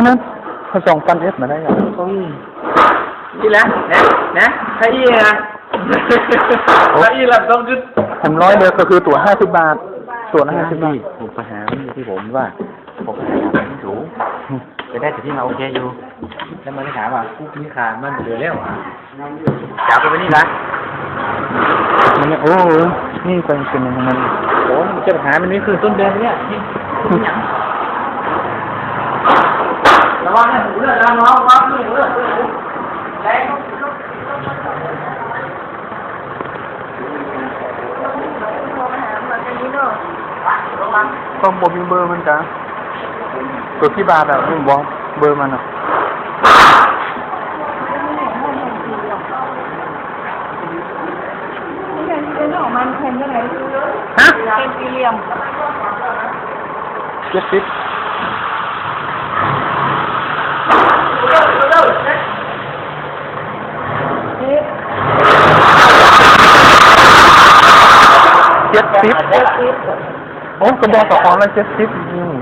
นั้นผสมปันเอสมาได้ยังนี่แหละนะนะถ้าอี้นะถ้าอี้หลับต้องขึ้นผมร้อยเดียวก็คือตั๋วห้าสิบบาท ตั๋วละห้าสิบบาทผมปัญหาไม่อยู่ที่ผมว่าผมหาไม่ถูกจะได้แต่ที่มาโอเคอยู่ แล้วมันได้ถามว่ากูมีขามันเหลือแล้วอะจับไปไว้นี่ละมันเนี่ยโอ้โหนี่เป็นเป็นยังไงมันโอ้เจ้าปัญหามันนี่คือต้นเดือนเนี่ยนี่ระวังนะหูเลือดระวังน้องระวังหูเลือดแรง ต้องบอกมีเบอร์มันจ้ะตัวที่บาทอะผมบอกเบอร์มันอะเป็นของมันแผ่นยังไงฮะเป็นสี่เหลี่ยมเจ็ดสิบเจ็ดสิบ โอ้กระบอกต่อของละเจ็ดสิบอืม